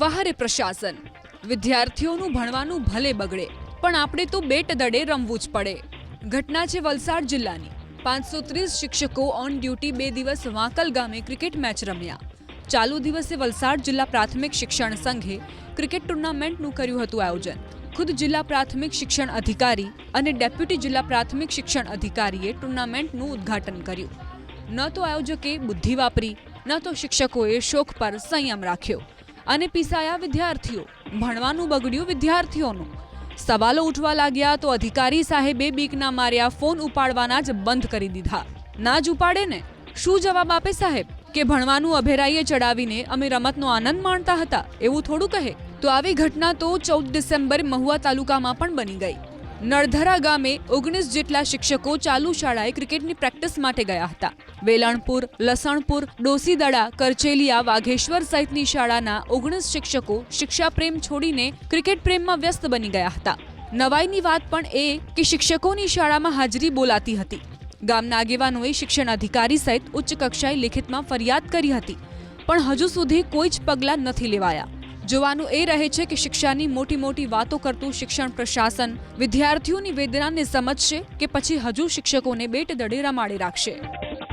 વહારે પ્રશાસન. વિદ્યાર્થીઓનું ભણવાનું ભલે બગડે, પણ આપણે તો બેટ દડે રમવું જ પડે. ઘટના છે વલસાડ જિલ્લાની. પાંચસો ત્રીસ શિક્ષકો ઓન ડ્યુટી બે દિવસ વાંકલ ગામે ક્રિકેટ મેચ રમ્યા. ચાલુ દિવસે વલસાડ જિલ્લા પ્રાથમિક શિક્ષણ સંઘે ક્રિકેટ ટુર્નામેન્ટનું કર્યું હતું આયોજન. ખુદ જિલ્લા પ્રાથમિક શિક્ષણ અધિકારી અને ડેપ્યુટી જિલ્લા પ્રાથમિક શિક્ષણ અધિકારીએ ટુર્નામેન્ટનું ઉદ્ઘાટન કર્યું. ન તો આયોજકે બુદ્ધિ વાપરી, ન તો શિક્ષકોએ શોખ પર સંયમ રાખ્યો. અને પીસાયા વિદ્યાર્થીઓ, ભણવાનું બગડ્યું વિદ્યાર્થીઓનું. સવાલો ઉઠવા લાગ્યા તો અધિકારી સાહેબે બીકના માર્યા ફોન ઉપાડવાના જ બંધ કરી દીધા. ના જ ઉપાડે ને? શું જવાબ આપે સાહેબ? કે ભણવાનું અભેરાઈએ ચડાવીને અમે રમતનો આનંદ માણતા હતા? એવું થોડું કહે? તો આવી ઘટના તો ચૌદ ડિસેમ્બર મહુવા તાલુકામાં પણ બની ગઈ. નળધરા ગામે ઓગણીસ જેટલા શિક્ષકો ચાલુ શાળાએ ક્રિકેટની પ્રેક્ટિસ માટે ગયા હતા. વેલણપુર, લસણપુર, ડોસીદડા, કરચેલિયા, વાઘેશ્વર સહિતની શાળાના ઓગણીસ શિક્ષકો શિક્ષા પ્રેમ છોડીને ક્રિકેટ પ્રેમમાં વ્યસ્ત બની ગયા હતા. નવાઈની વાત પણ એ કે શિક્ષકોની શાળામાં હાજરી બોલાતી હતી. ગામના આગેવાનોએ શિક્ષણ અધિકારી સહિત ઉચ્ચ કક્ષાએ લેખિતમાં ફરિયાદ કરી હતી, પણ હજુ સુધી કોઈ જ પગલાં નથી લેવાયા. જોવાનું એ રહે છે કે શિક્ષાની મોટી મોટી વાતો કરતું શિક્ષણ પ્રશાસન વિદ્યાર્થીઓની વેદનાને સમજશે કે પછી હજુ શિક્ષકોને બેટ દડે રમાડી રાખશે.